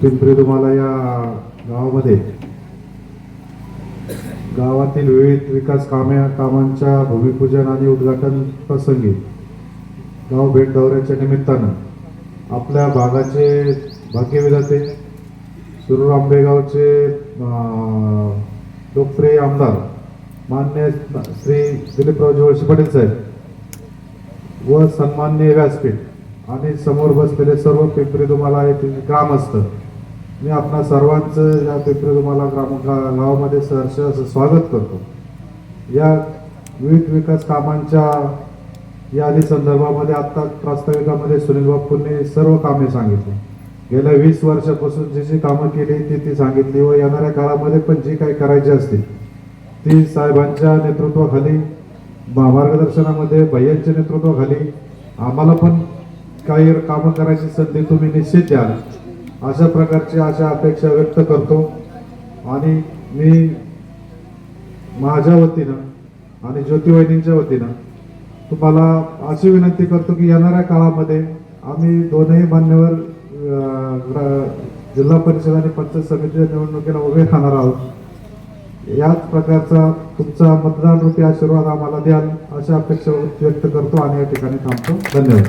पिंपरी तुम्हाला या गावामध्ये गावातील विविध विकास कामे कामांच्या भूमिपूजन आणि उद्घाटन प्रसंगी गाव भेट दौऱ्याच्या निमित्तानं आपल्या भागाचे भाग्यविधाते शिरूर आंबेगावचे अं, लोकप्रिय आमदार मान्य श्री दिलीपराव जोशी पाटील साहेब व सन्माननीय व्यासपीठ आणि समोर बसलेले सर्व पिंपरी तुम्हाला येथील ग्रामस्थ मी आपणा सर्वांचं या पेपर तुम्हाला ग्राम गा- गावामध्ये सहर्ष असं स्वागत करतो. या विविध विकास कामांच्या यादी संदर्भामध्ये आत्ता प्रास्ताविकामध्ये सुनील बापूंनी सर्व कामे सांगितली. गेल्या वीस वर्षापासून जी जी कामं केली ती ती सांगितली व येणाऱ्या काळामध्ये पण जी काही करायची असतील ती साहेबांच्या नेतृत्वाखाली मार्गदर्शनामध्ये भैयांच्या नेतृत्वाखाली आम्हाला पण काही कामं करायची संधी तुम्ही निश्चित द्याल. अशा प्रकारची अशा अपेक्षा व्यक्त करतो. आणि मी माझ्या वतीनं आणि ज्योती वहिनींच्या वतीनं तुम्हाला अशी विनंती करतो की येणाऱ्या काळामध्ये आम्ही दोनही मान्यवर जिल्हा परिषद आणि पंचायत समितीच्या निवडणुकीला उभे राहणार आहोत. याच प्रकारचा तुमचा मतदान रूपी आशीर्वाद आम्हाला द्याल अशा अपेक्षा व्यक्त करतो आणि या ठिकाणी थांबतो. धन्यवाद.